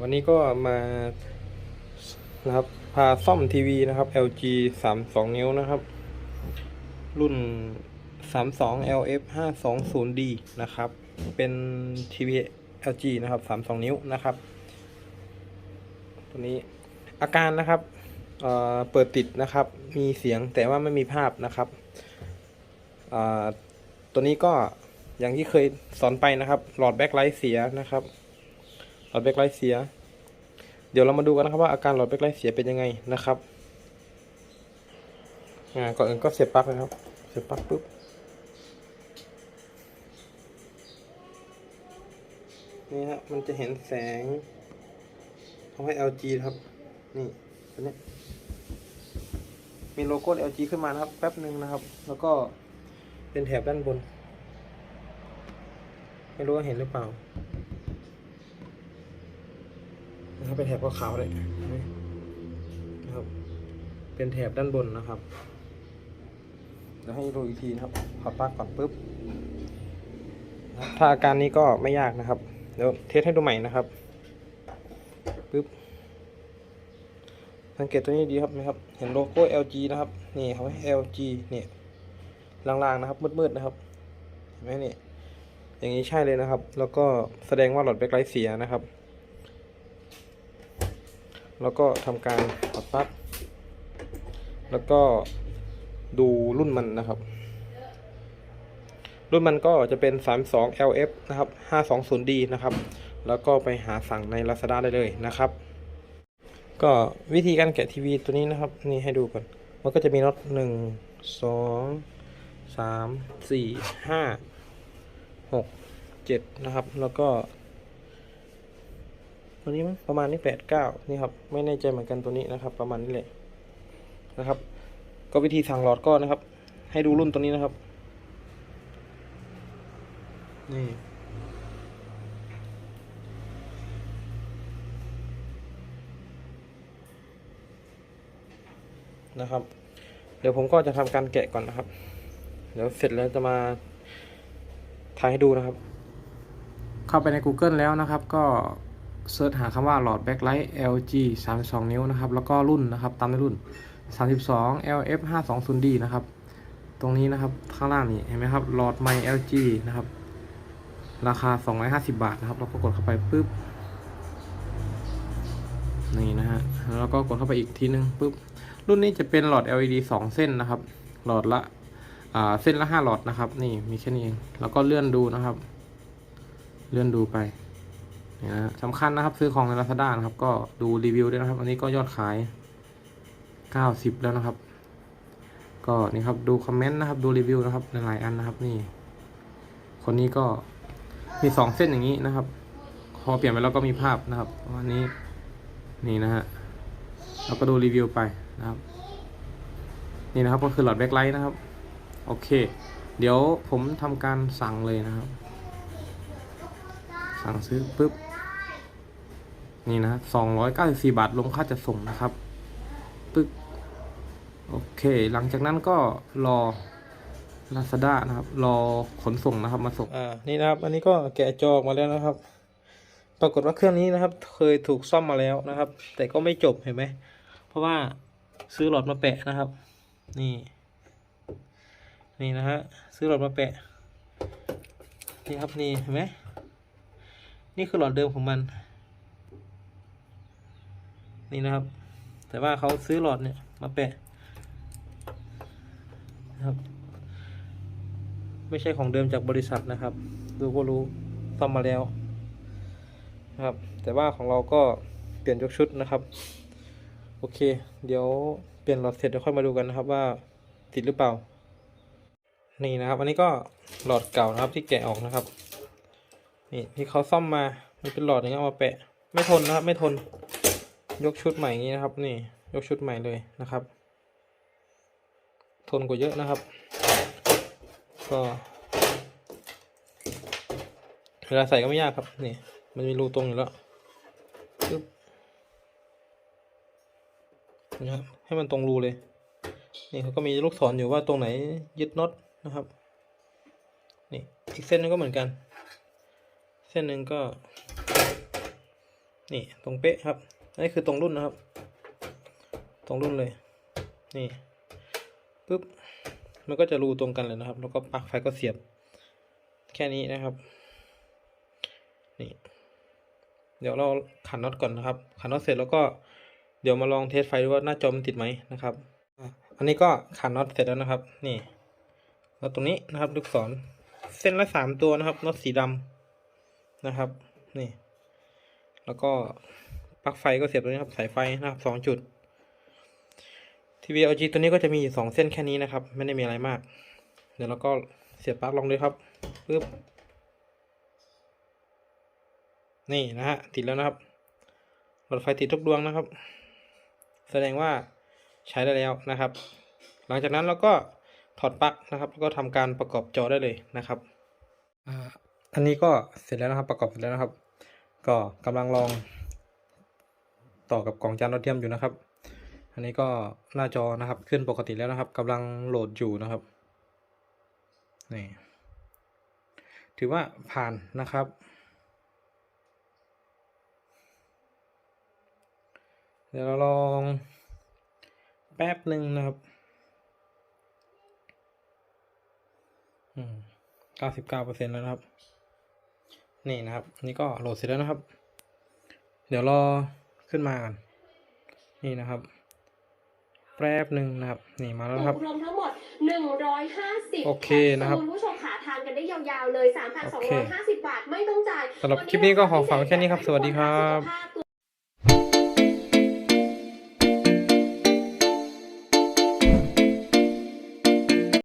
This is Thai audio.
วันนี้ก็มานะครับพาซ่อมทีวีนะครับ LG 32 นิ้วนะครับ รุ่น 32 LF 520D นะครับ เป็นทีวี LG นะครับ 32 นิ้วนะครับ ตัวนี้อาการนะครับเเปิดติดนะครับ มีเสียงแต่ว่าไม่มีภาพนะครับตัวนี้ก็อย่างที่เคยสอนไปนะครับ หลอดแบ็คไลท์เสียนะครับ อดแบ็คไลท์เสีย เดี๋ยวเรามาดูกันนะครับว่าอาการหลอดแบ็คไลท์เสียเป็นยังไงนะครับอ่าก่อนอื่นก็เสียบปลั๊กนะครับ เสียบปลั๊กปุ๊บนี่ฮะมันจะเห็นแสงเขาให้ LG นะครับ นี่ตัวนี้มีโลโก้ LG ขึ้นมานะครับ แป๊บหนึ่งนะครับ แล้วก็เป็นแถบด้านบน ไม่รู้ว่าเห็นหรือเปล่า นะครับเป็นแถบขาวๆเลยนะครับ เป็นแถบด้านบนนะครับเดี๋ยวให้ดูอีกทีนะครับขอปลั๊กก่อนปุ๊บถ้าอาการนี้ก็ไม่ยากนะครับ เดี๋ยวเทสให้ดูใหม่นะครับปุ๊บสังเกตตัวนี้ดีครับนะครับ เห็นโลโก้ LG นะครับ นี่เขาให้ LG เนี่ยลางๆนะครับ มืดๆนะครับ เห็นไหมนี่ อย่างนี้ใช่เลยนะครับ แล้วก็แสดงว่าหลอดแบ็คไลท์เสียนะครับ แล้วก็ทำการถอดปลั๊กแล้วก็ดูรุ่นมันนะครับ รุ่นมันก็จะเป็น 32 LF นะครับ 520D นะครับ แล้วก็ไปหาสั่งใน Lazada ได้เลยนะครับ ก็วิธีการแกะทีวีตัวนี้นะครับ นี่ให้ดูก่อน มันก็จะมีน็อตหนึ่งสองสามสี่ห้าหกเจ็ดนะครับ แล้วก็ ตัวนี้มั้งประมาณนี้แปดเก้านี่ครับ ไม่แน่ใจเหมือนกันตัวนี้นะครับ ประมาณนี้แหละนะครับ ก็วิธีสั่งหลอดก็นะครับ ให้ดูรุ่นตัวนี้นะครับ นี่นะครับ เดี๋ยวผมก็จะทำการแกะก่อนนะครับ เดี๋ยวเสร็จแล้วจะมาถ่ายให้ดูนะครับ เข้าไปใน Google แล้วนะครับก็ เสิร์ชหาคำว่าหลอดแบ็คไลท์ LG 32 นิ้วนะครับ แล้วก็รุ่นนะครับ ตามด้วยรุ่น 32 LF 520D นะครับ ตรงนี้นะครับ ข้างล่างนี่เห็นไหมครับ หลอดไม LG นะครับ ราคา 250 บาทนะครับ เราก็กดเข้าไปปุ๊บ นี่นะฮะ แล้วก็กดเข้าไปอีกทีนึงปุ๊บ รุ่นนี้จะเป็นหลอด LED 2 เส้นนะครับ หลอดละอ่าเส้นละ 5 หลอดนะครับ นี่มีแค่นี้เอง แล้วก็เลื่อนดูนะครับ เลื่อนดูไป นะฮะสำคัญนะครับซื้อของใน Lazada นะครับ ก็ดูรีวิวด้วยนะครับ อันนี้ก็ยอดขาย90แล้วนะครับ ก็นี่ครับดูคอมเมนต์นะครับ ดูรีวิวนะครับหลายๆอันนะครับนี่ คนนี้ก็มีสองเส้นอย่างนี้นะครับ พอเปลี่ยนไปแล้วก็มีภาพนะครับประมาณนี้นี่นะฮะเราก็ดูรีวิวไปนะครับ นี่นะครับก็คือหลอดแบ็คไลท์นะครับ โอเค เดี๋ยวผมทำการสั่งเลยนะครับ สั่งซื้อปุ๊บ นี่นะสองร้อยเก้าสิบสี่บาทลงค่าจะส่งนะครับ ปึ๊บโอเค หลังจากนั้นก็รอ Lazada นะครับ รอขนส่งนะครับ มาส่ง อ่า นี่นะครับ อันนี้ก็แกะจอออกมาแล้วนะครับ ปรากฏว่าเครื่องนี้นะครับ เคยถูกซ่อมมาแล้วนะครับ แต่ก็ไม่จบเห็นไหม เพราะว่าซื้อหลอดมาแปะนะครับ นี่ นี่นะฮะ ซื้อหลอดมาแปะ นี่ครับนี่เห็นไหม นี่คือหลอดเดิมของมัน นี่นะครับ แต่ว่าเขาซื้อหลอดเนี่ยมาแปะนะครับ ไม่ใช่ของเดิมจากบริษัทนะครับ ดูก็รู้ซ่อมมาแล้วนะครับ แต่ว่าของเราก็เปลี่ยนยกชุดนะครับ โอเค เดี๋ยวเปลี่ยนหลอดเสร็จเดี๋ยวค่อยมาดูกันนะครับว่าติดหรือเปล่า นี่นะครับ อันนี้ก็หลอดเก่านะครับที่แกะออกนะครับ นี่ที่เขาซ่อมมา มันเป็นหลอดอย่างเงี้ยมาแปะ ไม่ทนนะครับ ไม่ทน ยกชุดใหม่อย่างนี้นะครับ นี่ยกชุดใหม่เลยนะครับ ทนกว่าเยอะนะครับ ก็เวลาใส่ก็ไม่ยากครับนี่มันมีรูตรงอยู่แล้วปึ๊บนะครับให้มันตรงรูเลย นี่เขาก็มีลูกศรอยู่ว่าตรงไหนยึดน็อตนะครับ นี่อีกเส้นนึงก็เหมือนกัน เส้นหนึ่งก็ นี่ตรงเป๊ะครับ อันนี้คือตรงรุ่นนะครับ ตรงรุ่นเลย นี่ปุ๊บมันก็จะรูตรงกันเลยนะครับ แล้วก็ปลั๊กไฟก็เสียบ แค่นี้นะครับ นี่ เดี๋ยวเราขันน็อตก่อนนะครับ ขันน็อตเสร็จแล้วก็เดี๋ยวมาลองเทสไฟดูว่าหน้าจอมันติดไหมนะครับ อันนี้ก็ขันน็อตเสร็จแล้วนะครับ นี่แล้วตรงนี้นะครับลูกศรเส้นละสามตัวนะครับน็อตสีดำนะครับ นี่ แล้วก็ ลั๊กไฟก็เสียบตรงนี้ครับสายไฟนะครับสองจุดทีวี LG ตัวนี้ก็จะมีสองเส้นแค่นี้นะครับ ไม่ได้มีอะไรมาก เดี๋ยวเราก็เสียบปลั๊กลงเลยครับปึ๊บนี่นะฮะติดแล้วนะครับหลอดไฟติดทุกดวงนะครับ แสดงว่าใช้ได้แล้วนะครับ หลังจากนั้นเราก็ถอดปลั๊กนะครับแล้วก็ทำการประกอบจอได้เลยนะครับอ่าอันนี้ก็เสร็จแล้วนะครับประกอบเสร็จแล้วนะครับ ก็กำลังลอง ต่อกับกล่องจานดาวเทียมอยู่นะครับ อันนี้ก็หน้าจอนะครับขึ้นปกติแล้วนะครับกำลังโหลดอยู่นะครับนี่ถือว่าผ่านนะครับ เดี๋ยวเราลองแป๊บหนึ่งนะครับอืมเก้าสิบเก้าเปอร์เซ็นต์แล้วนะครับ นี่นะครับ นี่ก็โหลดเสร็จแล้วนะครับ เดี๋ยวรอ ขึ้นมากันนี่นะครับ แป๊บหนึ่งนะครับ นี่มาแล้วครับรวมทั้งหมด 150โอเคนะครับณผู้ชมขาทานกันได้ยาวๆเลยโอเค3,250 บาทไม่ต้องจ่ายสำหรับคลิปนี้ก็ขอฝากไว้แค่นี้ครับ สวัสดีครับสุขภาพ